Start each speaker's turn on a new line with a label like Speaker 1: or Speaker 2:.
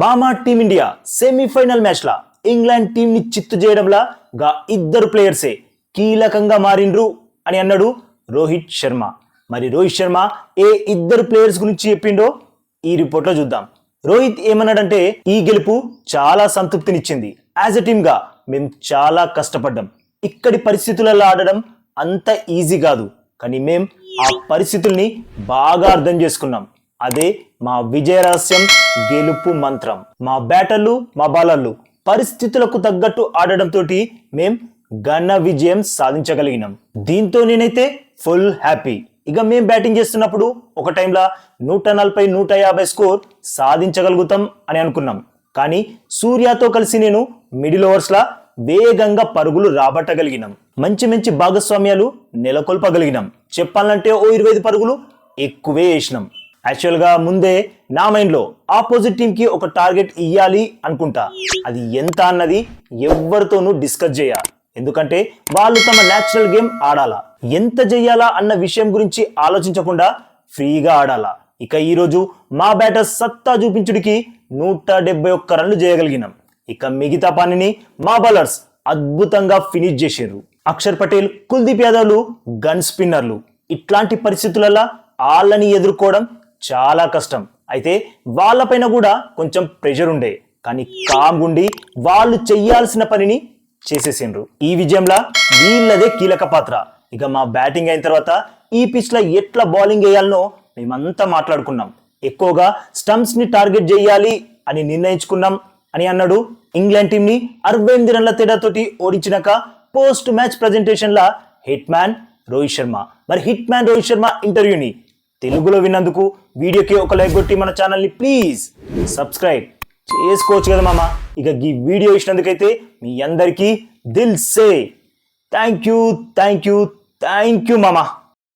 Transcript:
Speaker 1: మామా team India semi-final మ్యాచ్ల England టీంని చిత్తు చేయడంలా గా ఇద్దరు ప్లేయర్సే కీలకంగా మారిండ్రు అని అన్నాడు రోహిత్ శర్మ. మరి రోహిత్ శర్మ ఏ ఇద్దరు ప్లేయర్స్ గురించి చెప్పిండో ఈ రిపోర్ట్లో చూద్దాం. రోహిత్ ఏమన్నాడంటే ఈ గెలుపు చాలా సంతృప్తినిచ్చింది. యాజ్ ఎ టీమ్గా మేము చాలా కష్టపడ్డాం. ఇక్కడి పరిస్థితులలో ఆడడం అంత ఈజీ కాదు. కానీ మేం ఆ పరిస్థితుల్ని బాగా అర్థం చేసుకున్నాం. అదే మా విజయ రహస్యం గెలుపు మంత్రం. మా బ్యాటర్లు మా బాలర్లు పరిస్థితులకు తగ్గట్టు ఆడడంతో మేం ఘన విజయం సాధించగలిగినాం. దీంతో నేనైతే ఫుల్ హ్యాపీ. ఇక మేం బ్యాటింగ్ చేస్తున్నప్పుడు ఒక టైంలో నూట నలభై నూట యాభై స్కోర్ సాధించగలుగుతాం అని అనుకున్నాం. కానీ సూర్యతో కలిసి నేను మిడిల్ ఓవర్స్లా వేగంగా పరుగులు రాబట్టగలిగినాం. మంచి మంచి భాగస్వామ్యాలు నెలకొల్పగలిగినాం. చెప్పాలంటే ఓ ఇరవై ఐదు పరుగులు ఎక్కువే వేసినాం. యాక్చువల్గా ముందే నా మైండ్లో ఆపోజిట్ టీంకి ఒక టార్గెట్ ఇయ్యాలి అనుకుంటా. అది ఎంత అన్నది ఎవరితోనూ డిస్కస్ చేయాలి ఎందుకంటే వాళ్ళు తమ న్యాచురల్ గేమ్ ఆడాలా. ఎంత చెయ్యాలా అన్న విషయం గురించి ఆలోచించకుండా ఫ్రీగా ఆడాలా. ఇక ఈరోజు మా బ్యాటర్ సత్తా చూపించుడికి నూట డెబ్బై ఒక్క రన్లు చేయగలిగినాం. ఇక మిగతా పనిని మా బౌలర్స్ అద్భుతంగా ఫినిష్ చేశారు అక్షర్ పటేల్ కుల్దీప్ యాదవ్లు గన్ స్పిన్నర్లు. ఇట్లాంటి పరిస్థితులలో వాళ్ళని ఎదుర్కోవడం చాలా కష్టం. అయితే వాళ్ళపైన కూడా కొంచెం ప్రెషర్ ఉండే. కానీ కామ్గుండి వాళ్ళు చెయ్యాల్సిన పనిని చేసేసిండ్రు. ఈ విజయంలో వీళ్ళదే కీలక పాత్ర. ఇక మా బ్యాటింగ్ అయిన తర్వాత ఈ పిచ్లో ఎట్లా బౌలింగ్ వేయాలనో మేమంతా మాట్లాడుకున్నాం. ఎక్కువగా స్టంప్స్ని టార్గెట్ చేయాలి అని నిర్ణయించుకున్నాం అని అన్నాడు. ఇంగ్లాండ్ టీంని అరవై ఎనిమిది రన్ల తేడాతోటి ఓడించినాక పోస్ట్ మ్యాచ్ ప్రజెంటేషన్లా హిట్ మ్యాన్ రోహిత్ శర్మ. మరి హిట్ మ్యాన్ రోహిత్ శర్మ ఇంటర్వ్యూని తెలుగులో విన్నందుకు వీడియోకి ఒక లైక్ కొట్టి మన ఛానల్ని ప్లీజ్ సబ్స్క్రైబ్ చేసుకోవచ్చు కదా మామ. ఇక ఈ వీడియో ఇచ్చినందుకైతే మీ అందరికీ దిల్ సే. Thank you thank you thank you మామ.